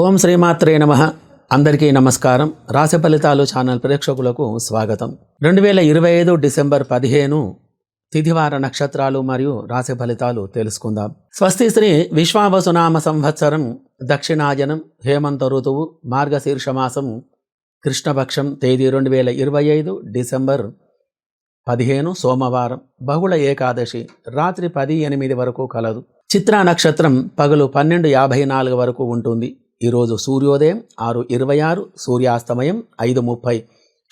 ఓం శ్రీమాత్రే నమ. అందరికీ నమస్కారం. రాశి ఫలితాలు ఛానల్ ప్రేక్షకులకు స్వాగతం. రెండు వేల ఇరవై ఐదు డిసెంబర్ పదిహేను తిథివార నక్షత్రాలు మరియు రాశి ఫలితాలు తెలుసుకుందాం. స్వస్తి శ్రీ విశ్వావసునామ సంవత్సరం దక్షిణాయనం హేమంత ఋతువు మార్గశీర్షమాసం కృష్ణపక్షం తేదీ రెండు వేల ఇరవై ఐదు డిసెంబర్ పదిహేను సోమవారం బహుళ ఏకాదశి రాత్రి పది ఎనిమిది వరకు కలదు. చిత్రా నక్షత్రం పగలు పన్నెండు యాభై నాలుగు వరకు ఉంటుంది. ఈరోజు సూర్యోదయం ఆరు ఇరవై ఆరు సూర్యాస్తమయం ఐదు ముప్పై.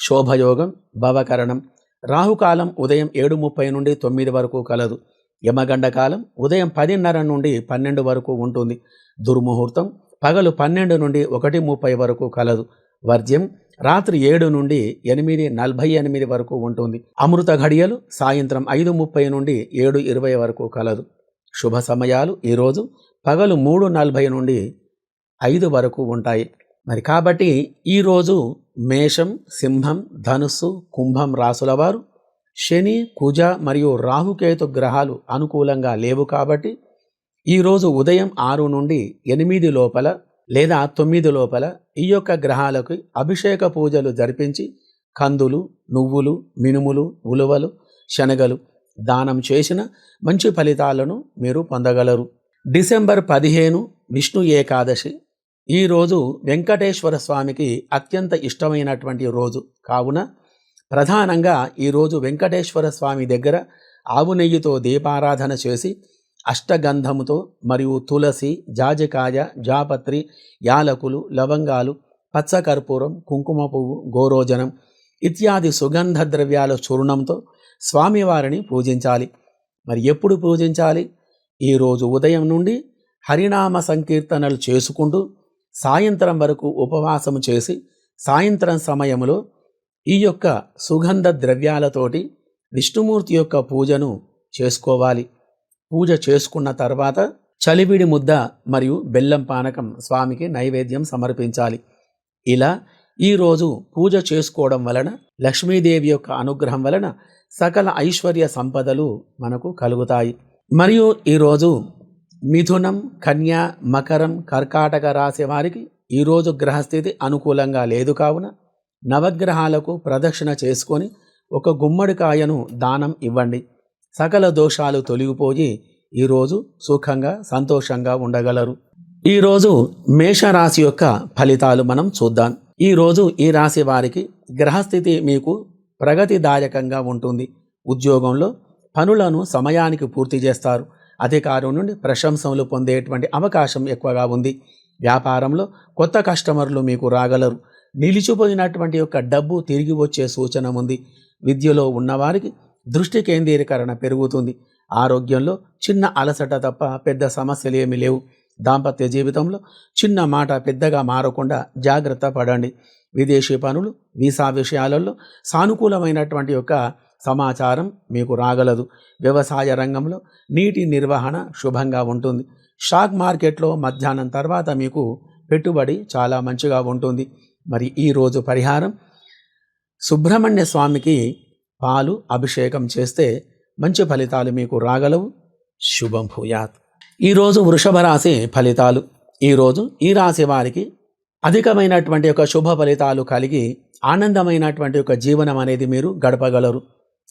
శోభయోగం భవకరణం. రాహుకాలం ఉదయం ఏడు ముప్పై నుండి తొమ్మిది వరకు కలదు. యమగండ కాలం ఉదయం పదిన్నర నుండి పన్నెండు వరకు ఉంటుంది. దుర్ముహూర్తం పగలు పన్నెండు నుండి ఒకటి ముప్పై వరకు కలదు. వర్జ్యం రాత్రి ఏడు నుండి ఎనిమిది నలభై ఎనిమిది వరకు ఉంటుంది. అమృత ఘడియలు సాయంత్రం ఐదు ముప్పై నుండి ఏడు ఇరవై వరకు కలదు. శుభ సమయాలు ఈరోజు పగలు మూడు నలభై నుండి ఐదు వరకు ఉంటాయి. మరి కాబట్టి ఈరోజు మేషం సింహం ధనుస్సు కుంభం రాసుల వారు శని కుజ మరియు రాహుకేతు గ్రహాలు అనుకూలంగా లేవు కాబట్టి ఈరోజు ఉదయం ఆరు నుండి ఎనిమిది లోపల లేదా తొమ్మిది లోపల ఈ యొక్క గ్రహాలకు అభిషేక పూజలు జరిపించి కందులు నువ్వులు మినుములు ఉలువలు శనగలు దానం చేసిన మంచి ఫలితాలను మీరు పొందగలరు. డిసెంబర్ పదిహేను విష్ణు ఏకాదశి ఈరోజు వెంకటేశ్వర స్వామికి అత్యంత ఇష్టమైనటువంటి రోజు. కావున ప్రధానంగా ఈరోజు వెంకటేశ్వర స్వామి దగ్గర ఆవు నెయ్యితో దీపారాధన చేసి అష్టగంధముతో మరియు తులసి జాజికాయ జాపత్రి యాలకులు లవంగాలు పచ్చకర్పూరం కుంకుమ పువ్వు గోరోజనం ఇత్యాది సుగంధ ద్రవ్యాల చూర్ణంతో స్వామివారిని పూజించాలి. మరి ఎప్పుడు పూజించాలి? ఈరోజు ఉదయం నుండి హరినామ సంకీర్తనలు చేసుకుంటూ సాయంత్రం వరకు ఉపవాసము చేసి సాయంత్రం సమయంలో ఈ యొక్క సుగంధ ద్రవ్యాలతోటి విష్ణుమూర్తి యొక్క పూజను చేసుకోవాలి. పూజ చేసుకున్న తర్వాత చలివిడి ముద్ద మరియు బెల్లం పానకం స్వామికి నైవేద్యం సమర్పించాలి. ఇలా ఈరోజు పూజ చేసుకోవడం వలన లక్ష్మీదేవి యొక్క అనుగ్రహం వలన సకల ఐశ్వర్య సంపదలు మనకు కలుగుతాయి. మరియు ఈరోజు మిథునం కన్య మకరం కర్కాటక రాశి వారికి ఈరోజు గ్రహస్థితి అనుకూలంగా లేదు కావున నవగ్రహాలకు ప్రదక్షిణ చేసుకొని ఒక గుమ్మడికాయను దానం ఇవ్వండి. సకల దోషాలు తొలగిపోయి ఈరోజు సుఖంగా సంతోషంగా ఉండగలరు. ఈరోజు మేషరాశి యొక్క ఫలితాలు మనం చూద్దాం. ఈరోజు ఈ రాశి వారికి గ్రహస్థితి మీకు ప్రగతిదాయకంగా ఉంటుంది. ఉద్యోగంలో పనులను సమయానికి పూర్తి చేస్తారు. అధికారం నుండి ప్రశంసలు పొందేటువంటి అవకాశం ఎక్కువగా ఉంది. వ్యాపారంలో కొత్త కస్టమర్లు మీకు రాగలరు. నిలిచిపోయినటువంటి యొక్క డబ్బు తిరిగి వచ్చే సూచన ఉంది. విద్యలో ఉన్నవారికి దృష్టి కేంద్రీకరణ పెరుగుతుంది. ఆరోగ్యంలో చిన్న అలసట తప్ప పెద్ద సమస్యలు ఏమీ లేవు. దాంపత్య జీవితంలో చిన్న మాట పెద్దగా మారకుండా జాగ్రత్త పడండి. విదేశీ పనులు వీసా విషయాలలో సానుకూలమైనటువంటి యొక్క సమాచారం మీకు రాగలదు. వ్యవసాయ రంగంలో నీటి నిర్వహణ శుభంగా ఉంటుంది. స్టాక్ మార్కెట్లో మధ్యాహ్నం తర్వాత మీకు పెట్టుబడి చాలా మంచిగా ఉంటుంది. మరి ఈరోజు పరిహారం. సుబ్రహ్మణ్య స్వామికి పాలు అభిషేకం చేస్తే మంచి ఫలితాలు మీకు రాగలవు. శుభం భూయాత్. ఈరోజు వృషభ రాశి ఫలితాలు. ఈరోజు ఈ రాశి వారికి అధికమైనటువంటి యొక్క శుభ ఫలితాలు కలిగి ఆనందమైనటువంటి ఒక జీవనం అనేది మీరు గడపగలరు.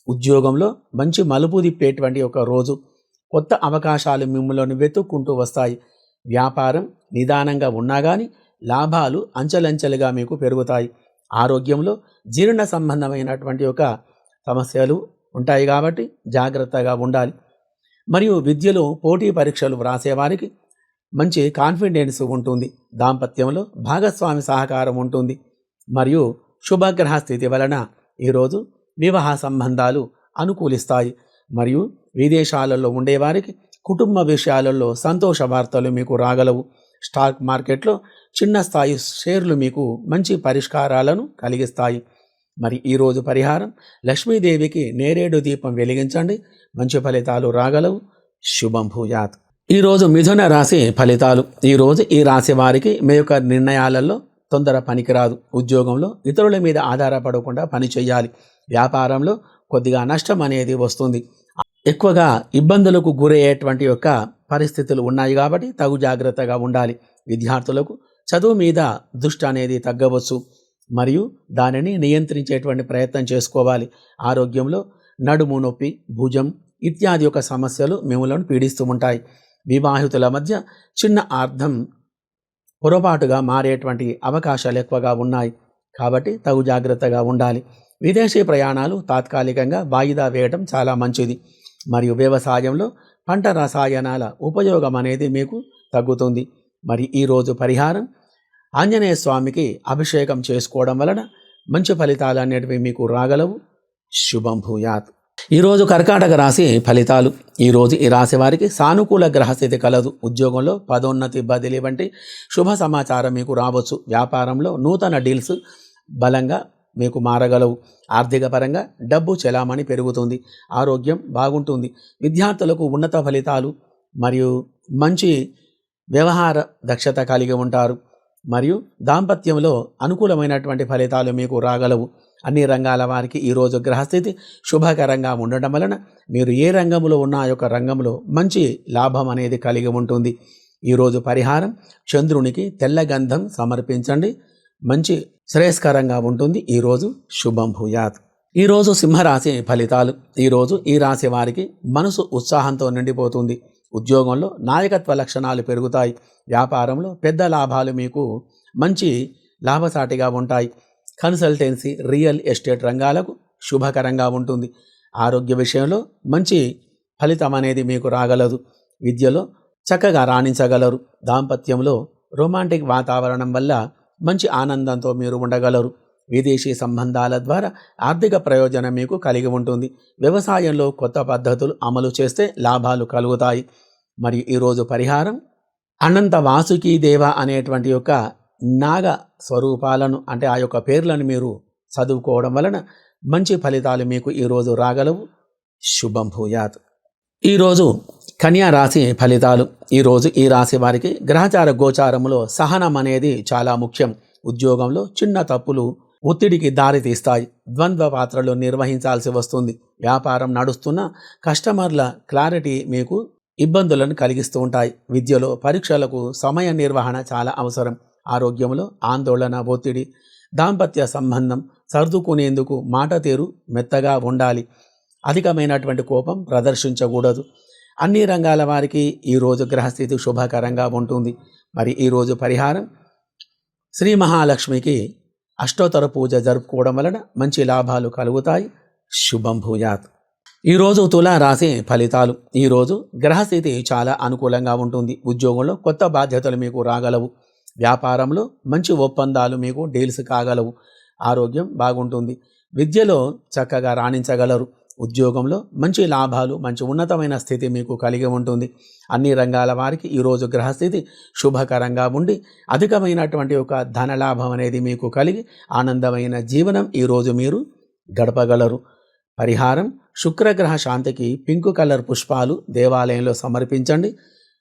ఉద్యోగంలో మంచి మలుపు తిప్పేటువంటి ఒక రోజు. కొత్త అవకాశాలు మిమ్మల్ని వెతుక్కుంటూ వస్తాయి. వ్యాపారం నిదానంగా ఉన్నా కానీ లాభాలు అంచెలంచెలుగా మీకు పెరుగుతాయి. ఆరోగ్యంలో జీర్ణ సంబంధమైనటువంటి ఒక సమస్యలు ఉంటాయి కాబట్టి జాగ్రత్తగా ఉండాలి. మరియు విద్యలో పోటీ పరీక్షలు వ్రాసేవారికి మంచి కాన్ఫిడెన్స్ ఉంటుంది. దాంపత్యంలో భాగస్వామి సహకారం ఉంటుంది. మరియు శుభగ్రహ స్థితి వలన ఈరోజు వివాహ సంబంధాలు అనుకూలిస్తాయి. మరియు విదేశాలలో ఉండేవారికి కుటుంబ విషయాలలో సంతోష వార్తలు మీకు రాగలవు. స్టాక్ మార్కెట్లో చిన్న స్థాయి షేర్లు మీకు మంచి పరిష్కారాలను కలిగిస్తాయి. మరి ఈరోజు పరిహారం లక్ష్మీదేవికి నేరేడు దీపం వెలిగించండి. మంచి ఫలితాలు రాగలవు. శుభం భూయాత్. ఈరోజు మిథున రాశి ఫలితాలు. ఈరోజు ఈ రాశి వారికి మీ యొక్క నిర్ణయాలలో తొందర పనికిరాదు. ఉద్యోగంలో ఇతరుల మీద ఆధారపడకుండా పని చేయాలి. వ్యాపారంలో కొద్దిగా నష్టం అనేది వస్తుంది. ఎక్కువగా ఇబ్బందులకు గురయ్యేటువంటి యొక్క పరిస్థితులు ఉన్నాయి కాబట్టి తగు జాగ్రత్తగా ఉండాలి. విద్యార్థులకు చదువు మీద దృష్టి అనేది తగ్గవచ్చు. మరియు దానిని నియంత్రించేటువంటి ప్రయత్నం చేసుకోవాలి. ఆరోగ్యంలో నడుము నొప్పి భుజం ఇత్యాది యొక్క సమస్యలు మిమ్మలను పీడిస్తూ ఉంటాయి. వివాహితుల మధ్య చిన్న అర్థం పొరపాటుగా మారేటువంటి అవకాశాలు ఎక్కువగా ఉన్నాయి. కాబట్టి తగు జాగ్రత్తగా ఉండాలి. విదేశీ ప్రయాణాలు తాత్కాలికంగా వాయిదా వేయడం చాలా మంచిది. మరియు వ్యవసాయంలో పంట రసాయనాల ఉపయోగం అనేది మీకు తగ్గుతుంది. మరి ఈరోజు పరిహారం ఆంజనేయ స్వామికి అభిషేకం చేసుకోవడం వలన మంచి ఫలితాలు అనేటివి మీకు రాగలవు. శుభం భూయాత్. ఈరోజు కర్కాటక రాశి ఫలితాలు. ఈరోజు ఈ రాశి వారికి సానుకూల గ్రహస్థితి కలదు. ఉద్యోగంలో పదోన్నతి బదిలీ వంటి శుభ సమాచారం మీకు రావచ్చు. వ్యాపారంలో నూతన డీల్స్ బలంగా మీకు మారగలవు. ఆర్థిక పరంగా డబ్బు చెలామణి పెరుగుతుంది. ఆరోగ్యం బాగుంటుంది. విద్యార్థులకు ఉన్నత ఫలితాలు మరియు మంచి వ్యవహార దక్షత కలిగి ఉంటారు. మరియు దాంపత్యంలో అనుకూలమైనటువంటి ఫలితాలు మీకు రాగలవు. అన్ని రంగాల వారికి ఈరోజు గ్రహస్థితి శుభకరంగా ఉండటం వలన మీరు ఏ రంగంలో ఉన్న ఆ యొక్క రంగంలో మంచి లాభం అనేది కలిగి ఉంటుంది. ఈరోజు పరిహారం చంద్రునికి తెల్ల గంధం సమర్పించండి. మంచి శ్రేయస్కరంగా ఉంటుంది. ఈరోజు శుభం భూయాత్. ఈరోజు సింహరాశి ఫలితాలు. ఈరోజు ఈ రాశి వారికి మనసు ఉత్సాహంతో నిండిపోతుంది. ఉద్యోగంలో నాయకత్వ లక్షణాలు పెరుగుతాయి. వ్యాపారంలో పెద్ద లాభాలు మీకు మంచి లాభసాటిగా ఉంటాయి. కన్సల్టెన్సీ రియల్ ఎస్టేట్ రంగాలకు శుభకరంగా ఉంటుంది. ఆరోగ్య విషయంలో మంచి ఫలితం అనేది మీకు రాగలదు. విద్యలో చక్కగా రాణించగలరు. దాంపత్యంలో రొమాంటిక్ వాతావరణం వల్ల మంచి ఆనందంతో మీరు ఉండగలరు. విదేశీ సంబంధాల ద్వారా ఆర్థిక ప్రయోజనం మీకు కలిగి ఉంటుంది. వ్యవసాయంలో కొత్త పద్ధతులు అమలు చేస్తే లాభాలు కలుగుతాయి. మరియు ఈరోజు పరిహారం అనంత వాసుకీ దేవ అనేటువంటి యొక్క నాగ స్వరూపాలను అంటే ఆ యొక్క పేర్లను మీరు చదువుకోవడం వలన మంచి ఫలితాలు మీకు ఈరోజు రాగలవు. శుభం భూయాత్. ఈరోజు కన్యా రాశి ఫలితాలు. ఈరోజు ఈ రాశి వారికి గ్రహచార గోచారములో సహనం అనేది చాలా ముఖ్యం. ఉద్యోగంలో చిన్న తప్పులు ఒత్తిడికి దారి తీస్తాయి. ద్వంద్వ పాత్రలు నిర్వహించాల్సి వస్తుంది. వ్యాపారం నడుస్తున్న కస్టమర్ల క్లారిటీ మీకు ఇబ్బందులను కలిగిస్తూ ఉంటాయి. విద్యలో పరీక్షలకు సమయ నిర్వహణ చాలా అవసరం. ఆరోగ్యంలో ఆందోళన ఒత్తిడి దాంపత్య సంబంధం సర్దుకునేందుకు మాట తీరు మెత్తగా ఉండాలి. అధికమైనటువంటి కోపం ప్రదర్శించకూడదు. అన్ని రంగాల వారికి ఈరోజు గ్రహస్థితి శుభకరంగా ఉంటుంది. మరి ఈరోజు పరిహారం శ్రీ మహాలక్ష్మికి అష్టోత్తర పూజ జరుపుకోవడం వలన మంచి లాభాలు కలుగుతాయి. శుభం భూయాత్. ఈరోజు తులా రాశి ఫలితాలు. ఈరోజు గ్రహస్థితి చాలా అనుకూలంగా ఉంటుంది. ఉద్యోగంలో కొత్త బాధ్యతలు మీకు రాగలవు. వ్యాపారంలో మంచి ఒప్పందాలు మీకు డీల్స్ కాగలవు. ఆరోగ్యం బాగుంటుంది. విద్యలో చక్కగా రాణించగలరు. ఉద్యోగంలో మంచి లాభాలు మంచి ఉన్నతమైన స్థితి మీకు కలిగి ఉంటుంది. అన్ని రంగాల వారికి ఈరోజు గ్రహస్థితి శుభకరంగా ఉండి అధికమైనటువంటి ఒక ధనలాభం అనేది మీకు కలిగి ఆనందమైన జీవనం ఈరోజు మీరు గడపగలరు. పరిహారం శుక్రగ్రహ శాంతికి పింక్ కలర్ పుష్పాలు దేవాలయంలో సమర్పించండి.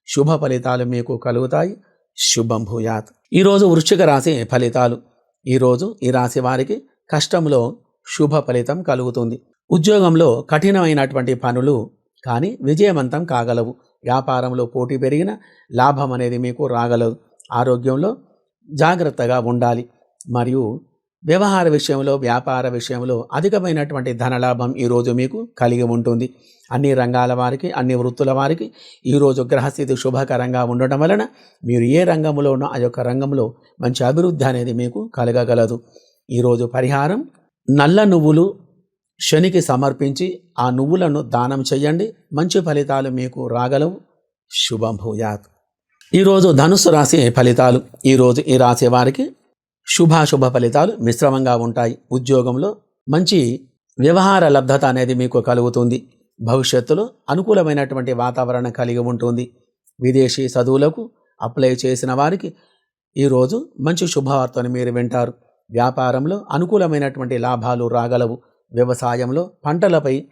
శుభ ఫలితాలు మీకు కలుగుతాయి. శుభం భూయాత్. ఈరోజు వృశ్చిక రాశి ఫలితాలు. ఈరోజు ఈ రాశి వారికి కష్టంలో శుభ ఫలితం కలుగుతుంది. ఉద్యోగంలో కఠినమైనటువంటి పనులు కానీ విజయవంతం కాగలవు. వ్యాపారంలో పోటీ పెరిగిన లాభం అనేది మీకు రాగలదు. ఆరోగ్యంలో జాగ్రత్తగా ఉండాలి. మరియు వ్యవహార విషయంలో వ్యాపార విషయంలో అధికమైనటువంటి ధనలాభం ఈరోజు మీకు కలిగి ఉంటుంది. అన్ని రంగాల వారికి అన్ని వృత్తుల వారికి ఈరోజు గ్రహస్థితి శుభకరంగా ఉండటం వలన మీరు ఏ రంగంలో ఉన్నా ఆ యొక్క రంగంలో మంచి అభివృద్ధి అనేది మీకు కలగగలదు. ఈరోజు పరిహారం నల్ల నువ్వులు శనికి సమర్పించి ఆ నువ్వులను దానం చేయండి మంచి ఫలితాలు మీకు రాగలవు. శుభం భూయాత్. ఈరోజు ధనుసు రాశి ఫలితాలు. ఈరోజు ఈ రాశి వారికి శుభాశుభ ఫలితాలు మిశ్రమంగా ఉంటాయి. ఉద్యోగంలో మంచి వ్యవహార లబ్ధత అనేది మీకు కలుగుతుంది. భవిష్యత్తులో అనుకూలమైనటువంటి వాతావరణం కలిగి ఉంటుంది. విదేశీ చదువులకు అప్లై చేసిన వారికి ఈరోజు మంచి శుభవార్తను మీరు వింటారు. వ్యాపారంలో అనుకూలమైనటువంటి లాభాలు రాగలవు. వ్యవసాయంలో పంటలపై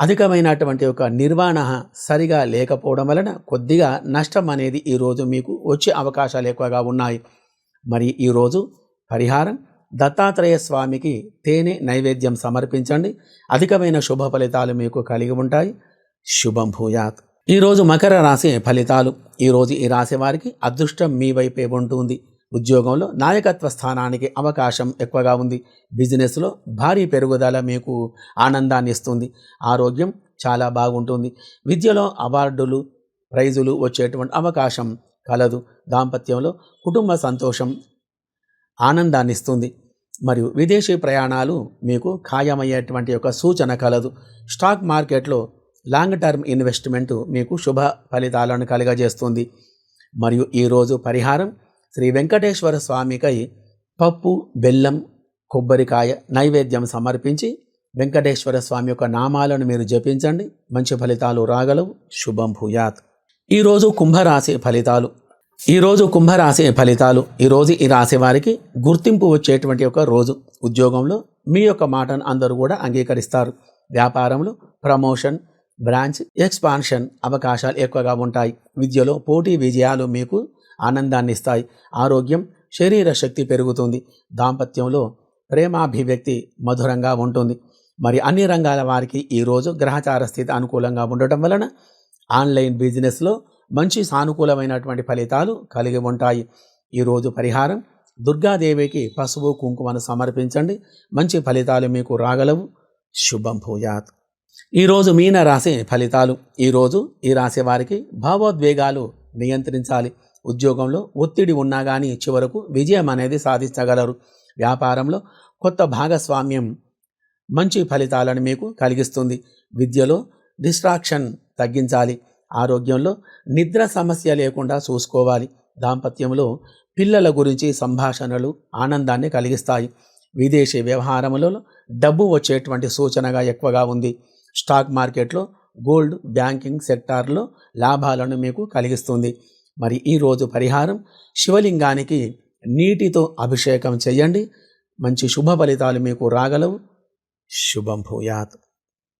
అధికమైనటువంటి ఒక నిర్వహణ సరిగా లేకపోవడం వలన కొద్దిగా నష్టం అనేది ఈరోజు మీకు వచ్చే అవకాశాలు ఎక్కువగా ఉన్నాయి. మరి ఈరోజు పరిహారం దత్తాత్రేయ స్వామికి తేనె నైవేద్యం సమర్పించండి. అధికమైన శుభ ఫలితాలు మీకు కలిగి ఉంటాయి. శుభం భూయాత్ ఈరోజు మకర రాశి ఫలితాలు. ఈరోజు ఈ రాశి వారికి అదృష్టం మీ వైపే ఉంటుంది. ఉద్యోగంలో నాయకత్వ స్థానానికి అవకాశం ఎక్కువగా ఉంది. బిజినెస్లో భారీ పెరుగుదల మీకు ఆనందాన్ని ఇస్తుంది. ఆరోగ్యం చాలా బాగుంటుంది. విద్యలో అవార్డులు ప్రైజులు వచ్చేటువంటి అవకాశం కలదు. దాంపత్యంలో కుటుంబ సంతోషం ఆనందాన్ని ఇస్తుంది. మరియు విదేశీ ప్రయాణాలు మీకు ఖాయమయ్యేటువంటి ఒక సూచన కలదు. స్టాక్ మార్కెట్లో లాంగ్ టర్మ్ ఇన్వెస్ట్మెంట్ మీకు శుభ ఫలితాలను కలుగజేస్తుంది. మరియు ఈరోజు పరిహారం శ్రీ వెంకటేశ్వర స్వామికై పప్పు బెల్లం కొబ్బరికాయ నైవేద్యం సమర్పించి వెంకటేశ్వర స్వామి యొక్క నామాలను మీరు జపించండి. మంచి ఫలితాలు రాగలవు. శుభం భూయాత్. ఈరోజు కుంభరాశి ఫలితాలు. ఈరోజు కుంభరాశి ఫలితాలు. ఈరోజు ఈ రాశి వారికి గుర్తింపు వచ్చేటువంటి ఒక రోజు. ఉద్యోగంలో మీ యొక్క మాటను అందరూ కూడా అంగీకరిస్తారు. వ్యాపారంలో ప్రమోషన్ బ్రాంచ్ ఎక్స్పాన్షన్ అవకాశాలు ఎక్కువగా ఉంటాయి. విద్యలో పోటీ విజయాలు మీకు ఆనందాన్ని ఇస్తాయి ఆరోగ్యం శరీర శక్తి పెరుగుతుంది. దాంపత్యంలో ప్రేమాభివ్యక్తి మధురంగా ఉంటుంది. మరి అన్ని రంగాల వారికి ఈరోజు గ్రహచార స్థితి అనుకూలంగా ఉండటం వలన ఆన్లైన్ బిజినెస్లో మంచి సానుకూలమైనటువంటి ఫలితాలు కలిగి ఉంటాయి. ఈరోజు పరిహారం దుర్గాదేవికి పసుపు కుంకుమను సమర్పించండి. మంచి ఫలితాలు మీకు రాగలవు. శుభం భూయాత్. ఈరోజు మీన రాశి ఫలితాలు. ఈరోజు ఈ రాశి వారికి భావోద్వేగాలు నియంత్రించాలి. ఉద్యోగంలో ఒత్తిడి ఉన్నా కానీ చివరకు విజయం అనేది సాధించగలరు. వ్యాపారంలో కొత్త భాగస్వామ్యం మంచి ఫలితాలను మీకు కలిగిస్తుంది. విద్యలో డిస్ట్రాక్షన్ తగ్గించాలి. ఆరోగ్యంలో నిద్ర సమస్య లేకుండా చూసుకోవాలి. దాంపత్యంలో పిల్లల గురించి సంభాషణలు ఆనందాన్ని కలిగిస్తాయి. విదేశీ వ్యవహారములలో డబ్బు వచ్చేటువంటి సూచనగా ఎక్కువగా ఉంది. స్టాక్ మార్కెట్లో గోల్డ్ బ్యాంకింగ్ సెక్టార్లో లాభాలను మీకు కలిగిస్తుంది. మరి ఈరోజు పరిహారం శివలింగానికి నీటితో అభిషేకం చేయండి. మంచి శుభ ఫలితాలు మీకు రాగలవు. శుభం భూయాత్.